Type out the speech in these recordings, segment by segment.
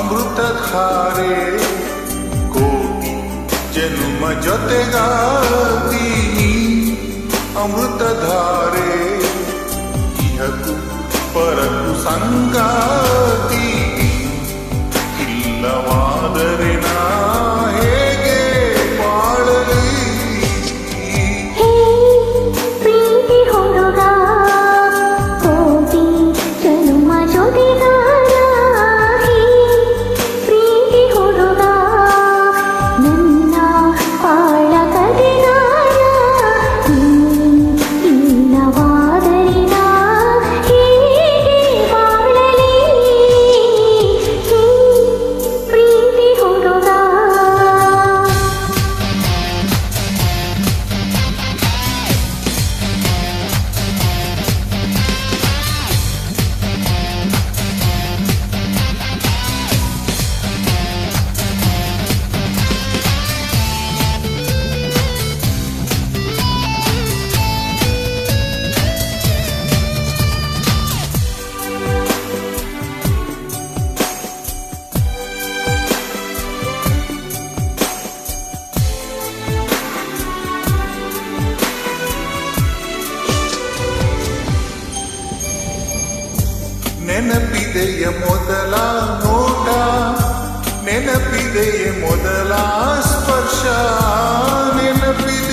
अमृतधारे कोपि जन्म यतगा अमृतधारे कियतु परतु सङ्गा ನೆನಪಿದೆಯ ಮೊದಲ ನೋಟ? ನೆನಪಿದೆಯ ಮೊದಲ ಸ್ಪರ್ಶ? ನೆನಪಿದೆ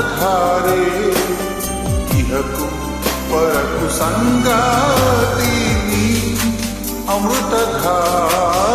धारे इहकु परकु संगातिनी अमृतधार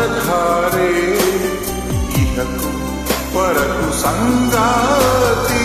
സഖാരെ ഇഹക്കു പരക്കു സംഗാതി.